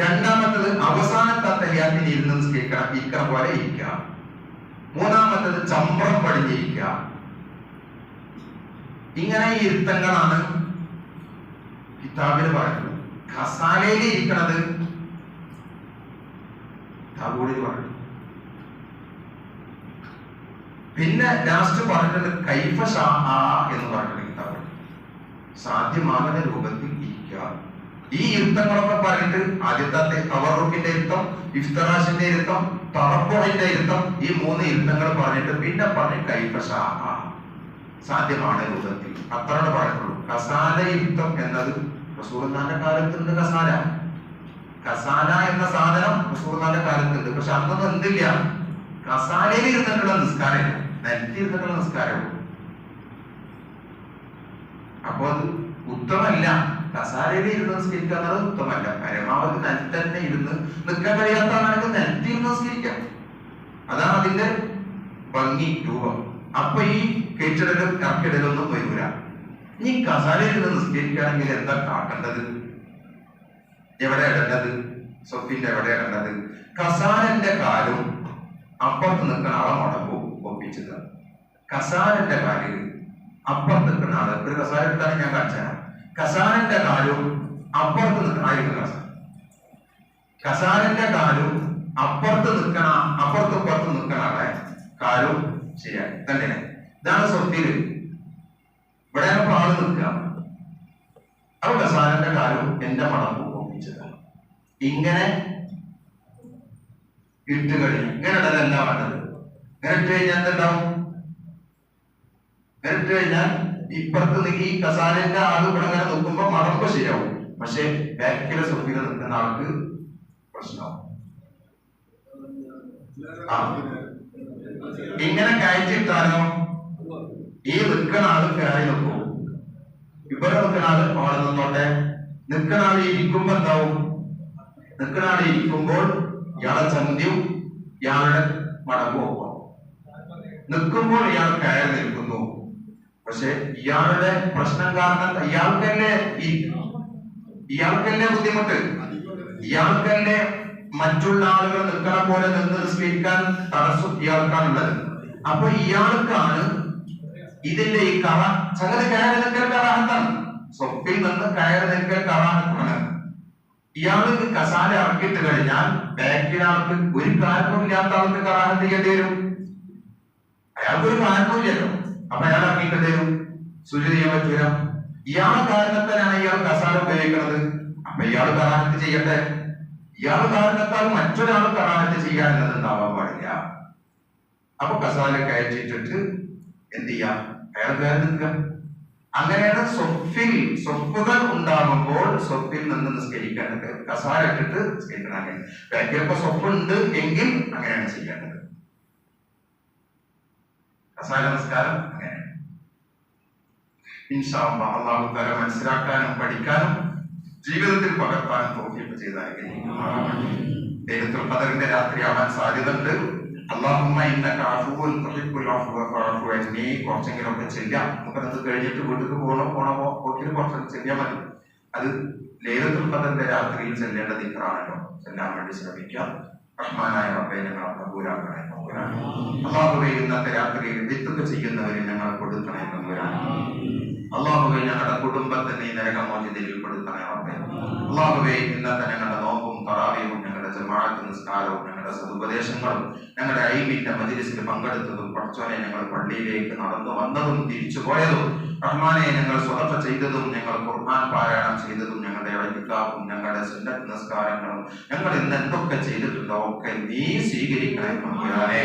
രണ്ടാമത്തത് അവസാനത്തെ തയ്യാത്തിന് ഇരുന്ന് നിസ്കരിക്കണം ഇരിക്കണം പോലെ ഇരിക്കാം മൂന്നാമത്തത് ചമ്പ്രം പടിഞ്ഞിരിക്കുക ഇങ്ങനെ ഈ ഇരുത്തങ്ങളാണ് കിതാബിൽ പറയുന്നത്. ഖസാലയിൽ ഇരിക്കണത് താബൂടിൽ പറഞ്ഞു പിന്നെ ലാസ്റ്റ് പറഞ്ഞിട്ടുണ്ട് കൈഫ ഷാഹ എന്ന് പറഞ്ഞിട്ടുണ്ട് കിതാബ്. സാധ്യമാകുന്ന രൂപത്തിൽ ഇരിക്കുക. ഈ യുദ്ധങ്ങളൊക്കെ പറഞ്ഞിട്ട് ആദ്യത്തെ തവറുക്കിന്റെ യുദ്ധം ഇഫ്തറാസിന്റെ യുദ്ധം തറപ്പുറന്റെ യുദ്ധം ഈ മൂന്ന് യുദ്ധങ്ങൾ പറഞ്ഞിട്ട് പിന്നെ പറഞ്ഞ് ഷാഹ സാധ്യമാണ് യുദ്ധത്തിൽ അത്രയാണ് പറഞ്ഞിട്ടുള്ളൂ കസാല യുദ്ധം എന്നത് റസൂർനാന്റെ കാലത്തുണ്ട് കസാല കസാല എന്ന സാധനം റസൂർനാന്റെ കാലത്തുണ്ട്. പക്ഷെ അന്നൊന്നും എന്തില്ല. കസാലയിൽ ഇരുന്നിട്ടുള്ള നിസ്കാരമില്ല. നെറ്റി ഇരുന്നിട്ടുള്ള നിസ്കാരമുള്ളൂ. അപ്പൊ അത് ഉത്തമല്ല കസാരയിൽ ഇരുന്ന് നിസ്കരിക്കുക എന്നത് ഉത്തമല്ല പരമാവധി നിലത്ത് തന്നെ ഇരുന്ന് നിൽക്കാൻ കഴിയാത്ത നിലത്ത് ഇരുന്ന് നിസ്കരിക്കാം. അതാണ് അതിന്റെ ഭംഗി രൂപം. അപ്പൊ ഈ കെട്ടിടലും ഇറക്കിടലൊന്നും വരൂല. ഇനി കസാരയിൽ ഇരുന്ന് നിസ്കരിക്കുകയാണെങ്കിൽ എന്താ കാട്ടേണ്ടത്? എവിടെ ഇടേണ്ടത്? സ്വത്തിന്റെ എവിടെ ഇടേണ്ടത്? കസാരന്റെ കാലും അപ്പുറത്ത് നിൽക്കുന്ന ആളെ മുടക്കും ഒപ്പിച്ചത് കസാരന്റെ കാലിൽ അപ്പുറത്ത് നിൽക്കുന്ന ആൾ. ഒരു കസാര എടുത്താണ് ഞാൻ കാണിച്ചാൽ കസാരന്റെ കാലും അപ്പുറത്ത് നിൽക്കണ ആയിരിക്കും കസാര കസാരന്റെ കാലും അപ്പുറത്ത് നിൽക്കണ അപ്പുറത്ത് ഇപ്പുറത്ത് നിൽക്കണ ആളെ കാലും ശരിയാണ് തന്നെ ഇതാണ് സ്വത്തിൽ ഇവിടെ ഇപ്പൊ ആൾ നിൽക്കുക. അപ്പൊ കസാരന്റെ കാലും എന്റെ മണം ഒപ്പിച്ചതാണ് ഇങ്ങനെ ഇട്ട് കഴിഞ്ഞു ഇങ്ങനെ ഇടലല്ല വേണ്ടത്? ഇങ്ങനെ ഇട്ട് കഴിഞ്ഞാൽ എന്തുണ്ടാവും? ഇട്ട് കഴിഞ്ഞാൽ ഇപ്പുറത്ത് നിന്ന് ഈ കസാലിന്റെ ആൾ ഇവിടെ ഇങ്ങനെ നോക്കുമ്പോ മറമ്പ് ശരിയാവും. പക്ഷെ ബാക്കിലെ സുഖീല നിൽക്കുന്ന ആൾക്ക് പ്രശ്നമാവും. ഇങ്ങനെ കയറ്റിട്ടാലോ ഈ നിൽക്കുന്ന ആൾ കയറി നിൽക്കും. ഇവിടെ നിൽക്കുന്ന ആൾ അവിടെ നിന്നോട്ടെ. നിൽക്കുന്ന ആൾ ഇരിക്കുമ്പോ എന്താവും? നിൽക്കുന്ന ആൾ ഇരിക്കുമ്പോൾ ഇയാളെ ചന്തിയും ഇയാളുടെ മടങ്ങും നിൽക്കുമ്പോൾ ഇയാൾ കയറി നിൽക്കുന്നു. പക്ഷെ ഇയാളുടെ പ്രശ്നം കാരണം ഇയാൾക്കല്ലേ ഈ ഇയാൾക്കല്ലേ ബുദ്ധിമുട്ട്? ഇയാൾക്കല്ലേ മറ്റുള്ള ആളുകൾ നിൽക്കണ പോലെ നിന്ന് നിസ്കരിക്കാൻ തടസ്സം ഇയാൾക്കാണുള്ളത്. അപ്പൊ ഇയാൾക്കാണ് ഇതിന്റെ ഈ കറ ചങ്ങത് കയറി നിൽക്കൽ കറാഹത്താണ്. സ്വപ്പിൽ നിന്ന് കയറി നിൽക്കൽ കറാഹത്താണ്. ഇയാൾക്ക് കസാല ഇറക്കിയിട്ട് കഴിഞ്ഞാൽ ബാക്കിലാൾക്ക് ഒരു കാരണമില്ലാത്ത ആൾക്ക് കറാഹത്ത് ചെയ്യേണ്ടി വരും. അയാൾക്കൊരു കാരണമില്ലല്ലോ അപ്പൊ അയാൾ ഇറങ്ങിയിട്ട് തരും സുജി ചെയ്യാൻ പറ്റൂല ഇയാളെ കാരണത്താലാണ് ഇയാൾ കസാല ഉപയോഗിക്കുന്നത് അപ്പൊ ഇയാൾ കറാഹത്ത് ചെയ്യട്ടെ. ഇയാൾ കാരണത്താൽ മറ്റൊരാൾ കറാഹത്ത് ചെയ്യാൻ എന്നത് ഉണ്ടാവാൻ പാടില്ല. അപ്പൊ കസാല കയറ്റിട്ടിട്ട് എന്ത് ചെയ്യാം? അയാൾ കയറി നിൽക്കുക. അങ്ങനെയാണ് സ്വപ്പിൽ സ്വപ്പുകൾ ഉണ്ടാകുമ്പോൾ സ്വപ്പിൽ നിന്ന് നിസ്കരിക്കേണ്ടത്. കസാര ഇട്ടിട്ട് നിസ്കരിക്കണം. അങ്ങനെ. സ്വപ്പുണ്ട് എങ്കിൽ അങ്ങനെയാണ് ചെയ്യേണ്ടത്. കസാര നമസ്കാരം അങ്ങനെ. ഇൻഷാല്ലാ അള്ളാഹു തല മനസ്സിലാക്കാനും പഠിക്കാനും ജീവിതത്തിൽ പകർത്താനും തോന്നിയപ്പോൾ ചെയ്തായിരിക്കും ദൈവത്തിൽ ഖദറിന്റെ രാത്രി ആവാൻ സാധ്യതയുണ്ട്. കുറച്ചെങ്കിലും ഒക്കെ ചെയ്യാം. നമുക്കത് കഴിഞ്ഞിട്ട് വീട്ടിൽ പോകണോ പോണമോ ഒക്കെ കുറച്ചൊക്കെ ചെയ്യാൻ മതി. അത് ലൈലത്തുൽ ഖദറിന്റെ രാത്രിയിൽ ചെല്ലേണ്ട ദിക്റാണല്ലോ. ചെല്ലാൻ വേണ്ടി ശ്രമിക്കാം. റഹ്മാനായ റബ്ബെ ഞങ്ങൾ തമ്പുരാനെ. അള്ളാഹുവേ ഇന്നത്തെ രാത്രിയിൽ വിത്തൊക്കെ ചെയ്യുന്നവരെ ഞങ്ങൾ കൊടുക്കണേ തമ്പുരാണ് അള്ളാഹുവെ ഞങ്ങളുടെ കുടുംബത്തിന് ഈ നരകമോചിതയിൽ കൊടുക്കണേ റബ്ബേ ഇന്നത്തെ ഞങ്ങളുടെ നോമ്പും ഞങ്ങളുടെ ജമാഅത്ത് നിസ്കാരവും ഞങ്ങളുടെ സതുപദേശങ്ങളും ഞങ്ങളുടെ ഐബിന്റെ മജിലിസിൽ പങ്കെടുത്തതും പഠിച്ചോനെ ഞങ്ങൾ പള്ളിയിലേക്ക് നടന്നു വന്നതും തിരിച്ചു പോയതും റഹ്മാനെ ഞങ്ങൾ സ്വതഫ ചെയ്തതും ഞങ്ങൾ ഖുർആൻ പാരായണം ചെയ്തതും ഞങ്ങളുടെ ഇഴക്കാവും ഞങ്ങളുടെ സുന്നത്ത് നിസ്കാരങ്ങളും ഞങ്ങൾ ഇന്ന് എന്തൊക്കെ ചെയ്തിട്ടുണ്ടോ ഒക്കെ നീ സ്വീകരിക്കണേ തമ്പുരാനെ.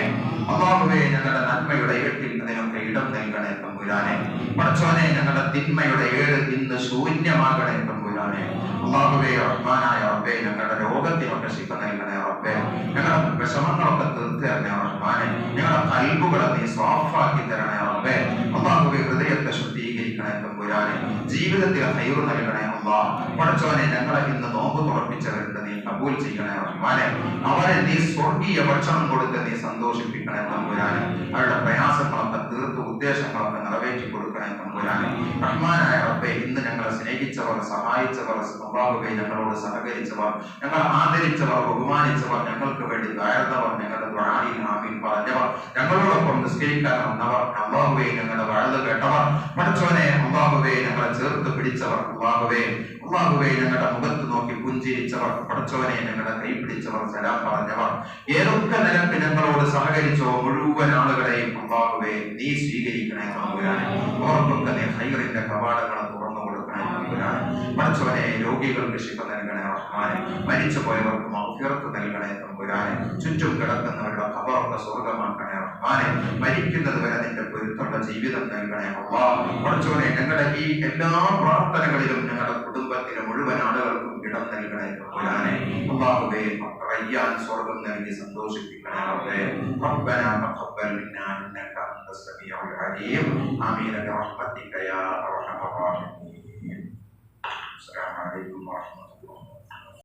അള്ളാഹുവെ ഞങ്ങളുടെ നന്മയുടെ ഏട്ടിൽ അതിനൊക്കെ ഇടം നൽകണേ തമ്പുരാനെ. പഠിച്ചോനെ ഞങ്ങളുടെ തിന്മയുടെ ഏഴ് ഇന്ന് ശൂന്യമാകണേ തമ്പുരാനെ. അള്ളാഹുവേ റഹ്മാനായ റബ്ബേ നൽകണേ റബ്ബേ ഞങ്ങളുടെ വിഷമങ്ങളൊക്കെ തീർത്ത് തരണേ ഞങ്ങളുടെ കൽബുകളെ നീ സോഫാക്കി തരണേ റബ്ബേ അള്ളാഹുവേ ഹൃദയത്തെ തമ്പുരാനെ ജീവിതത്തിൽ ഹൈറ് നൽകണേ അള്ളാ. പഠിച്ചവനെ ഞങ്ങളെ ഇന്ന് നോമ്പ് തുറപ്പിച്ചവരുണ്ട് നീ കബൂൽ ചെയ്യണേ റഹ്മാനെ. അവരെ നീ സ്വർഗീയ ഭക്ഷണം കൊടുത്ത് നീ സന്തോഷിപ്പിക്കണേ തമ്പുരാനെ അവരുടെ പ്രയാസങ്ങളൊക്കെ തീർത്ത് ഉദ്ദേശങ്ങളൊക്കെ നിറവേറ്റി കൊടുക്കണേ തമ്പുരാനെ റഹ്മാനായ റബ്ബെ ഇന്ന് ഞങ്ങളെ സ്നേഹിച്ചവർ സഹായിച്ചവർ അള്ളാഹുവെ ഞങ്ങളോട് സഹകരിച്ചവർ ഞങ്ങളെ ആദരിച്ചവർ ബഹുമാനിച്ചവർ ഞങ്ങൾക്ക് വേണ്ടി തയർന്നവർ ഞങ്ങളുടെ വന്നവർ അള്ളാഹുവെ ഞങ്ങളുടെ വഴുത് കേട്ടവർ പഠിച്ചവനെ അള്ളാഹുവെ ഞങ്ങളെ ചേർത്ത് പിടിച്ചവർ അള്ളാഹുവെ അള്ളാഹുവെ ഞങ്ങളുടെ മുഖത്ത് നോക്കി പുഞ്ചിരിച്ചവർ പഠിച്ചവനെ ഞങ്ങളുടെ കൈ പിടിച്ചവർ സലാം പറഞ്ഞവർ. ഏതൊക്കെ നിലയ്ക്ക് ഞങ്ങളോട് സഹകരിച്ചോ മുഴുവൻ ആളുകളെയും അള്ളാഹുവെ നീ സ്വീകരിക്കണേ ഓർക്കൊക്കെ നീ ഹൈറിന്റെ കവാടങ്ങൾ പഠിച്ചവനെ രോഗികൾക്ക് ശിഫ നൽകണേ റഹ്മാനെ മരിച്ചു പോയവർക്ക് മൗഫിറത്ത് നൽകണേ തമ്പുരാനെ ചുറ്റും കിടക്കുന്നവരുടെ ഖബറൊക്കെ സ്വർഗമാക്കണേ റഹ്മാനെ മരിക്കുന്നത് വരെ നിന്റെ പൊരുത്തുള്ള ജീവിതം നൽകണേ അള്ളാ പഠിച്ചവനെ ഞങ്ങളുടെ ഈ എല്ലാ പ്രാർത്ഥനകളിലും ഞങ്ങളുടെ കുടുംബത്തിലെ മുഴുവൻ ആളുകൾക്കും ഇടം നൽകണേ തമ്പുരാനെ അള്ളാഹുവേ റയ്യാൻ സ്വർഗം നൽകി സന്തോഷിപ്പിക്കണേ റബ്ബേ ربنا تقبل منا انك انت السميع العليم امين برحمتك يا ارحم الراحمين Sorry.